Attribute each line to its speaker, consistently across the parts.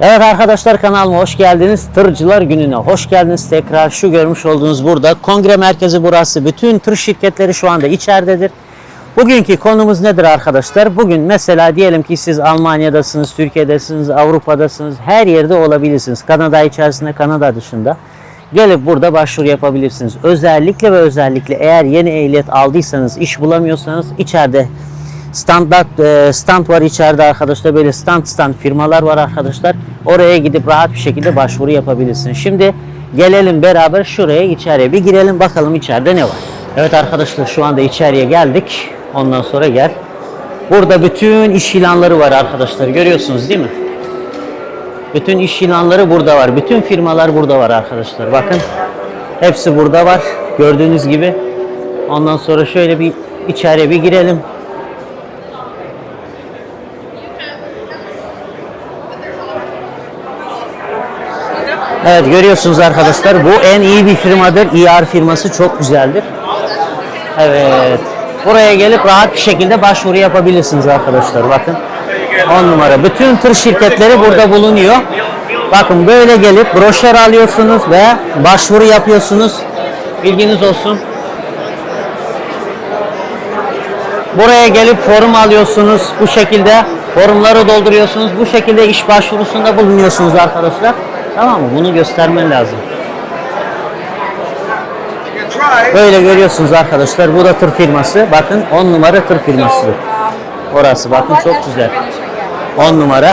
Speaker 1: Evet arkadaşlar kanalıma hoş geldiniz. Tırcılar gününe hoş geldiniz. Tekrar şu görmüş olduğunuz burada kongre merkezi burası. Bütün tır şirketleri şu anda içeridedir. Bugünkü konumuz nedir arkadaşlar? Bugün mesela diyelim ki siz Almanya'dasınız, Türkiye'desiniz, Avrupa'dasınız. Her yerde olabilirsiniz. Kanada içerisinde, Kanada dışında. Gelip burada başvuru yapabilirsiniz. Özellikle ve özellikle eğer yeni ehliyet aldıysanız, iş bulamıyorsanız içeride standart e, stand var içeride arkadaşlar. Böyle stand stand firmalar var arkadaşlar. Oraya gidip rahat bir şekilde başvuru yapabilirsin. Şimdi gelelim beraber şuraya içeriye bir girelim bakalım içeride ne var. Evet arkadaşlar şu anda içeriye geldik. Ondan sonra gel. Burada bütün iş ilanları var arkadaşlar. Görüyorsunuz değil mi? Bütün iş ilanları burada var. Bütün firmalar burada var arkadaşlar. Bakın. Hepsi burada var. Gördüğünüz gibi. Ondan sonra şöyle bir içeriye bir girelim. Evet görüyorsunuz arkadaşlar bu en iyi bir firmadır. İR firması çok güzeldir. Evet. Buraya gelip rahat bir şekilde başvuru yapabilirsiniz arkadaşlar. Bakın. 10 numara. Bütün tır şirketleri burada bulunuyor. Bakın böyle gelip broşür alıyorsunuz ve başvuru yapıyorsunuz. Bilginiz olsun. Buraya gelip forum alıyorsunuz. Bu şekilde forumları dolduruyorsunuz. Bu şekilde iş başvurusunda bulunuyorsunuz arkadaşlar. Tamam mı? Bunu göstermen lazım. Böyle görüyorsunuz arkadaşlar. Bu da tır firması. Bakın 10 numara tır firması. Orası bakın çok güzel. 10 numara.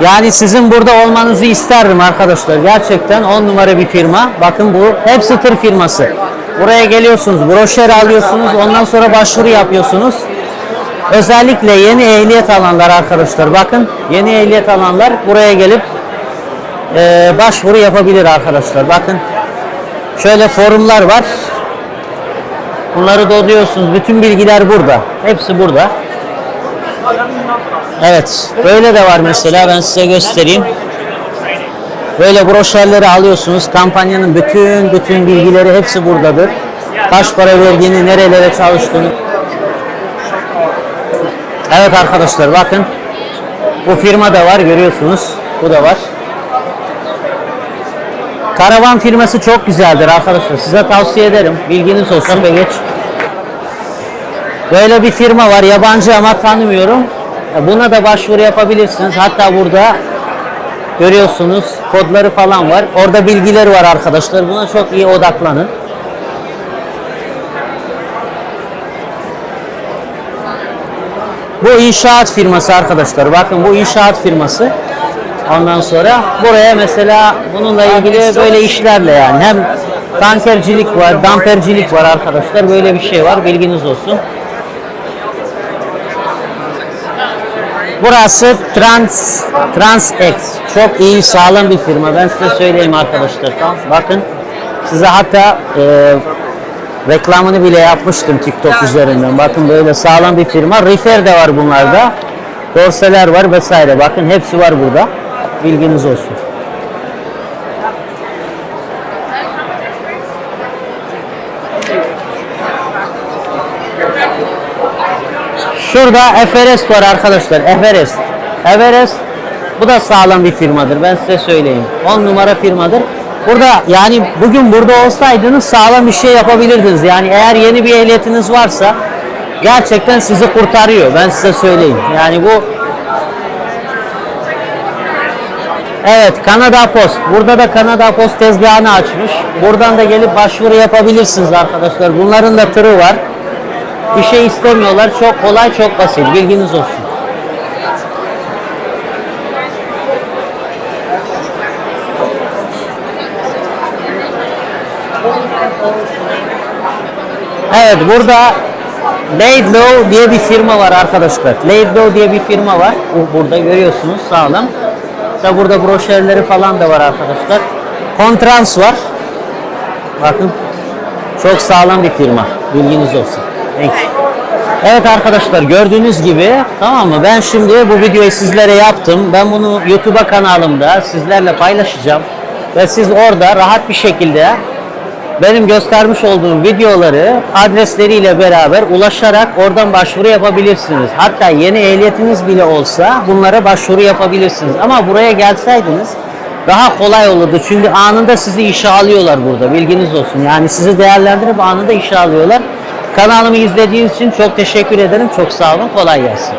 Speaker 1: Yani sizin burada olmanızı isterdim arkadaşlar. Gerçekten 10 numara bir firma. Bakın bu hepsi tır firması. Buraya geliyorsunuz, broşür alıyorsunuz, ondan sonra başvuru yapıyorsunuz. Özellikle yeni ehliyet alanlar arkadaşlar. Bakın yeni ehliyet alanlar buraya gelip e, başvuru yapabilir arkadaşlar. Bakın şöyle forumlar var. Bunları dolduruyorsunuz. Bütün bilgiler burada. Hepsi burada. Evet. Böyle de var mesela. Ben size göstereyim. Böyle broşürleri alıyorsunuz. Kampanyanın bütün bütün bilgileri hepsi buradadır. Kaç para verdiğini, nerelere çalıştığını. Evet arkadaşlar bakın. Bu firma da var görüyorsunuz. Bu da var. Karavan firması çok güzeldir arkadaşlar. Size tavsiye ederim. Bilginiz olsun. Ve geç. Böyle bir firma var. Yabancı ama tanımıyorum. Buna da başvuru yapabilirsiniz. Hatta burada görüyorsunuz kodları falan var. Orada bilgileri var arkadaşlar. Buna çok iyi odaklanın. Bu inşaat firması arkadaşlar. Bakın bu inşaat firması. Ondan sonra buraya mesela bununla ilgili böyle işlerle yani hem tankercilik var, dampercilik var arkadaşlar. Böyle bir şey var. Bilginiz olsun. Burası Trans Transex. Çok iyi, sağlam bir firma. Ben size söyleyeyim arkadaşlar. Bakın size hatta e, reklamını bile yapmıştım TikTok üzerinden. Bakın böyle sağlam bir firma. Refer de var bunlarda. Dorseler var vesaire. Bakın hepsi var burada. Bilginiz olsun. Şurada Everest var arkadaşlar. Everest. Everest bu da sağlam bir firmadır. Ben size söyleyeyim. 10 numara firmadır. Burada yani bugün burada olsaydınız sağlam bir şey yapabilirdiniz. Yani eğer yeni bir ehliyetiniz varsa gerçekten sizi kurtarıyor. Ben size söyleyeyim. Yani bu Evet Kanada Post. Burada da Kanada Post tezgahını açmış. Buradan da gelip başvuru yapabilirsiniz arkadaşlar. Bunların da tırı var. Bir şey istemiyorlar. Çok kolay, çok basit. Bilginiz olsun. Evet burada Laidlaw diye bir firma var arkadaşlar. Laidlaw diye bir firma var. Bu- Burada görüyorsunuz sağlam. İşte burada broşürleri falan da var arkadaşlar. Kontrans var. Bakın çok sağlam bir firma. Bilginiz olsun. Evet arkadaşlar gördüğünüz gibi tamam mı? Ben şimdi bu videoyu sizlere yaptım. Ben bunu YouTube'a kanalımda sizlerle paylaşacağım. Ve siz orada rahat bir şekilde benim göstermiş olduğum videoları adresleriyle beraber ulaşarak oradan başvuru yapabilirsiniz. Hatta yeni ehliyetiniz bile olsa bunlara başvuru yapabilirsiniz. Ama buraya gelseydiniz daha kolay olurdu. Çünkü anında sizi işe alıyorlar burada. Bilginiz olsun. Yani sizi değerlendirip anında işe alıyorlar. Kanalımı izlediğiniz için çok teşekkür ederim. Çok sağ olun. Kolay gelsin.